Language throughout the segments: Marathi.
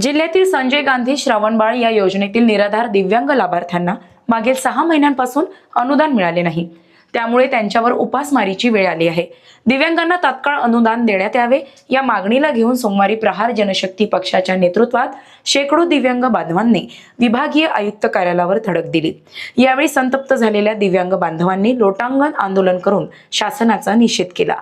जिल्ह्यातील संजय गांधी श्रावणबाळ या योजनेतील निराधार दिव्यांग लाभार्थ्यांना मागील सहा महिन्यांपासून अनुदान मिळाले नाही. त्यामुळे त्यांच्यावर उपासमारीची वेळ आली आहे. दिव्यांगांना तात्काळ अनुदान देण्यात यावे या मागणीला घेऊन सोमवारी प्रहार जनशक्ती पक्षाच्या नेतृत्वात शेकडो दिव्यांग बांधवांनी विभागीय आयुक्त कार्यालयावर धडक दिली. यावेळी संतप्त झालेल्या दिव्यांग बांधवांनी लोटांगण आंदोलन करून शासनाचा निषेध केला.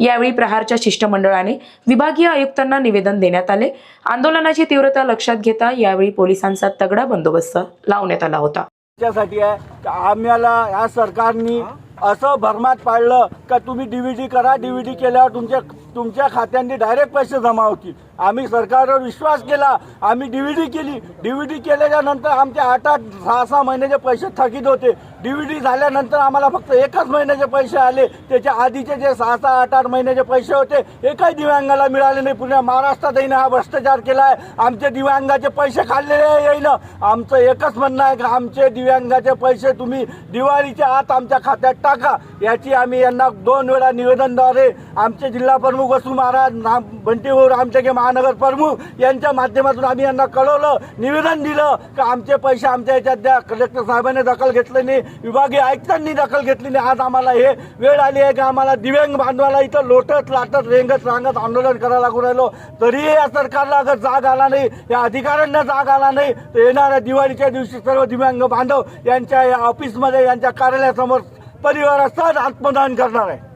यावेळी प्रहारच्या शिष्टमंडळाने विभागीय आयुक्तांना निवेदन देण्यात आले. आंदोलनाची तीव्रता लक्षात घेता यावेळी पोलिसांचा तगडा बंदोबस्त लावण्यात आला होता. त्यासाठी आहे. का आम्हाला या सरकारनी असं भरमात पाडलं का तुम्ही डीव्हीडी करा डीव्हीडी केल्यावर तुमच्या तुमच्या खात्यांनी डायरेक्ट पैसे जमा होतील. आम्ही सरकारवर विश्वास केला आम्ही डीव्हीडी केली. डीव्हीडी केल्याच्यानंतर आमचे आठ आठ सहा सहा महिन्याचे पैसे थकीत होते. डीव्हीडी झाल्यानंतर आम्हाला फक्त एकच महिन्याचे पैसे आले. त्याच्या आधीचे जे सहा सहा आठ आठ महिन्याचे पैसे होते एकही दिव्यांगाला मिळाले नाही. पुण्या महाराष्ट्रातही हा भ्रष्टाचार केला आहे आमचे दिव्यांगाचे पैसे खाल्लेले येईल आमचं एकच म्हणणं आहे का आमचे दिव्यांगाचे पैसे तुम्ही दिवाळीच्या आत आमच्या खात्यात टाक. याची आम्ही यांना दोन वेळा निवेदनद्वारे आमचे जिल्हा प्रमुख वसू महाराज नाम बंटीभाऊ रामटेके महानगर प्रमुख यांच्या माध्यमातून आम्ही यांना कळवलं निवेदन दिलं का आमचे पैसे आमच्या याच्यात द्या. कलेक्टर साहेबांनी दखल घेतली नाही विभागीय आयुक्तांनी दखल घेतली नाही. आज आम्हाला हे वेळ आली आहे की आम्हाला दिव्यांग बांधवाला इथं लोटत लाटत रेंगत रांगत आंदोलन करायला लागू राहिलो. तरीही या सरकारला अगर जाग आला नाही या अधिकाऱ्यांना जाग आला नाही तर येणाऱ्या दिवाळीच्या दिवशी सर्व दिव्यांग बांधव यांच्या या ऑफिसमध्ये यांच्या कार्यालयासमोर परिवाराचाच आत्मदान करणार आहे.